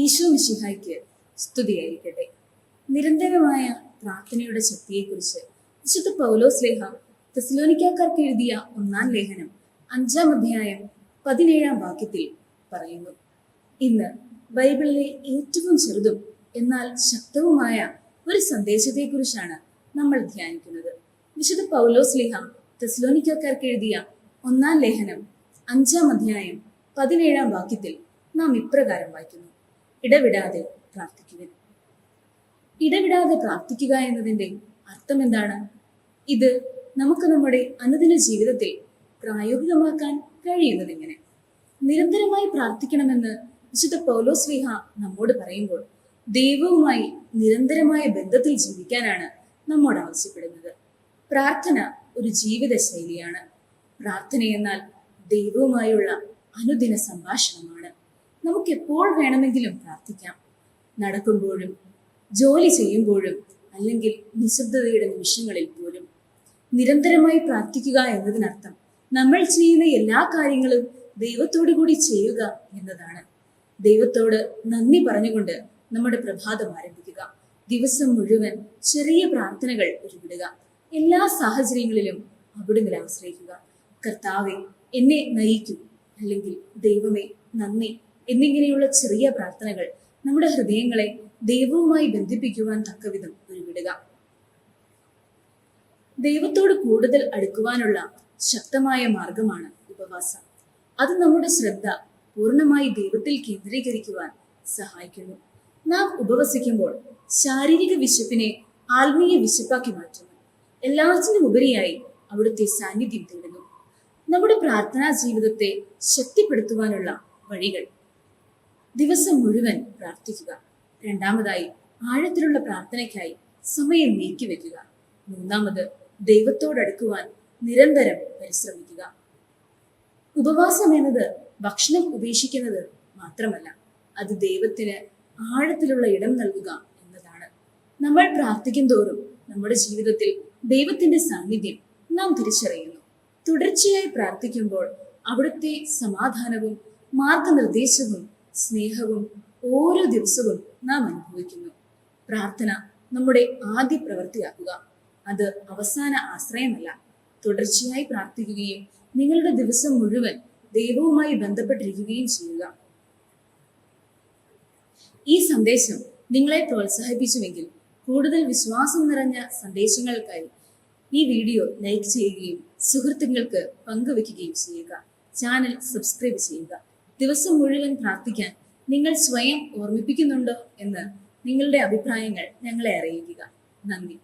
ഈശോ മിശിഹായ്ക്ക് സ്തുതിയായിരിക്കട്ടെ. നിരന്തരമായ പ്രാർത്ഥനയുടെ ശക്തിയെക്കുറിച്ച് വിശുദ്ധ പൗലോസ് ലേഖ തെസ്ലോനിക്കാർക്ക് എഴുതിയ ഒന്നാം ലേഖനം അഞ്ചാം അധ്യായം പതിനേഴാം വാക്യത്തിൽ പറയുന്നു. ഇന്ന് ബൈബിളിലെ ഏറ്റവും ചെറുതും എന്നാൽ ശക്തവുമായ ഒരു സന്ദേശത്തെക്കുറിച്ചാണ് നമ്മൾ ധ്യാനിക്കുന്നത്. വിശുദ്ധ പൗലോസ് ലേഖ തെസ്ലോനിക്കാർക്ക് എഴുതിയ ഒന്നാം ലേഖനം അഞ്ചാം അധ്യായം പതിനേഴാം വാക്യത്തിൽ നാം ഇപ്രകാരം വായിക്കുന്നു. ഇടവിടാതെ പ്രാർത്ഥിക്കുക. ഇടവിടാതെ പ്രാർത്ഥിക്കുക എന്നതിന്റെ അർത്ഥം എന്താണ്? ഇത് നമുക്ക് നമ്മുടെ അനുദിന ജീവിതത്തിൽ പ്രായോഗികമാക്കാൻ കഴിയുന്നത് എങ്ങനെ? നിരന്തരമായി പ്രാർത്ഥിക്കണമെന്ന് വിശുദ്ധ പൗലോസ് വിഹ നമ്മോട് പറയുമ്പോൾ ദൈവവുമായി നിരന്തരമായ ബന്ധത്തിൽ ജീവിക്കാനാണ് നമ്മോട് ആവശ്യപ്പെടുന്നത്. പ്രാർത്ഥന ഒരു ജീവിത ശൈലിയാണ്. പ്രാർത്ഥന എന്നാൽ ദൈവവുമായുള്ള അനുദിന സംഭാഷണമാണ്. നമുക്ക് എപ്പോൾ വേണമെങ്കിലും പ്രാർത്ഥിക്കാം. നടക്കുമ്പോഴും ജോലി ചെയ്യുമ്പോഴും അല്ലെങ്കിൽ നിശബ്ദതയുടെ നിമിഷങ്ങളിൽ പോലും നിരന്തരമായി പ്രാർത്ഥിക്കുക എന്നതിനർത്ഥം നമ്മൾ ചെയ്യുന്ന എല്ലാ കാര്യങ്ങളും ദൈവത്തോടു കൂടി ചെയ്യുക എന്നതാണ്. ദൈവത്തോട് നന്ദി പറഞ്ഞുകൊണ്ട് നമ്മുടെ പ്രഭാതം ആരംഭിക്കുക. ദിവസം മുഴുവൻ ചെറിയ പ്രാർത്ഥനകൾ ഉരുവിടുക. എല്ലാ സാഹചര്യങ്ങളിലും അവിടുന്ന് ആശ്രയിക്കുക. കർത്താവെ എന്നെ നയിക്കൂ. അല്ലെങ്കിൽ ദൈവമേ നന്ദി. എന്നിങ്ങനെയുള്ള ചെറിയ പ്രാർത്ഥനകൾ നമ്മുടെ ഹൃദയങ്ങളെ ദൈവവുമായി ബന്ധിപ്പിക്കുവാൻ തക്കവിധം ഉരുവിടുക ദൈവത്തോട് കൂടുതൽ അടുക്കുവാനുള്ള ശക്തമായ മാർഗമാണ് ഉപവാസം. അത് നമ്മുടെ ശ്രദ്ധ പൂർണമായി ദൈവത്തിൽ കേന്ദ്രീകരിക്കുവാൻ സഹായിക്കുന്നു. നാം ഉപവസിക്കുമ്പോൾ ശാരീരിക വിശപ്പിനെ ആത്മീയ വിശപ്പാക്കി മാറ്റുന്നു. എല്ലാത്തിനും ഉപരിയായി അവിടുത്തെ സാന്നിധ്യം തേടുന്നു. നമ്മുടെ പ്രാർത്ഥനാ ജീവിതത്തെ ശക്തിപ്പെടുത്തുവാനുള്ള വഴികൾ ദിവസം മുഴുവൻ പ്രാർത്ഥിക്കുക. രണ്ടാമതായി ആഴത്തിലുള്ള പ്രാർത്ഥനയ്ക്കായി സമയം നീക്കിവെക്കുക മൂന്നാമത് ദൈവത്തോടടുക്കുവാൻ നിരന്തരം പരിശ്രമിക്കുക. ഉപവാസം എന്നത് ഭക്ഷണം ഉപേക്ഷിക്കുന്നത് മാത്രമല്ല അത് ദൈവത്തിന് ആഴത്തിലുള്ള ഇടം നൽകുക എന്നതാണ്. നമ്മൾ പ്രാർത്ഥിക്കും തോറും നമ്മുടെ ജീവിതത്തിൽ ദൈവത്തിന്റെ സാന്നിധ്യം നാം തിരിച്ചറിയുന്നു. തുടർച്ചയായി പ്രാർത്ഥിക്കുമ്പോൾ അവിടുത്തെ സമാധാനവും മാർഗനിർദ്ദേശവും സ്നേഹവും ഓരോ ദിവസവും നാം അനുഭവിക്കുന്നു. പ്രാർത്ഥന നമ്മുടെ ആദ്യ പ്രവൃത്തിയാക്കുക. അത് അവസാന ആശ്രയമല്ല. തുടർച്ചയായി പ്രാർത്ഥിക്കുകയും നിങ്ങളുടെ ദിവസം മുഴുവൻ ദൈവവുമായി ബന്ധപ്പെട്ടിരിക്കുകയും ചെയ്യുക. ഈ സന്ദേശം നിങ്ങളെ പ്രോത്സാഹിപ്പിച്ചുവെങ്കിൽ കൂടുതൽ വിശ്വാസം നിറഞ്ഞ സന്ദേശങ്ങൾക്കായി ഈ വീഡിയോ ലൈക്ക് ചെയ്യുകയും സുഹൃത്തുക്കൾക്ക് പങ്കുവെക്കുകയും ചെയ്യുക. ചാനൽ സബ്സ്ക്രൈബ് ചെയ്യുക. ദിവസം മുഴുവൻ പ്രാർത്ഥിക്കാൻ നിങ്ങൾ സ്വയം ഓർമ്മിപ്പിക്കുന്നുണ്ടോ എന്ന് നിങ്ങളുടെ അഭിപ്രായങ്ങൾ ഞങ്ങളെ അറിയിക്കുക. നന്ദി.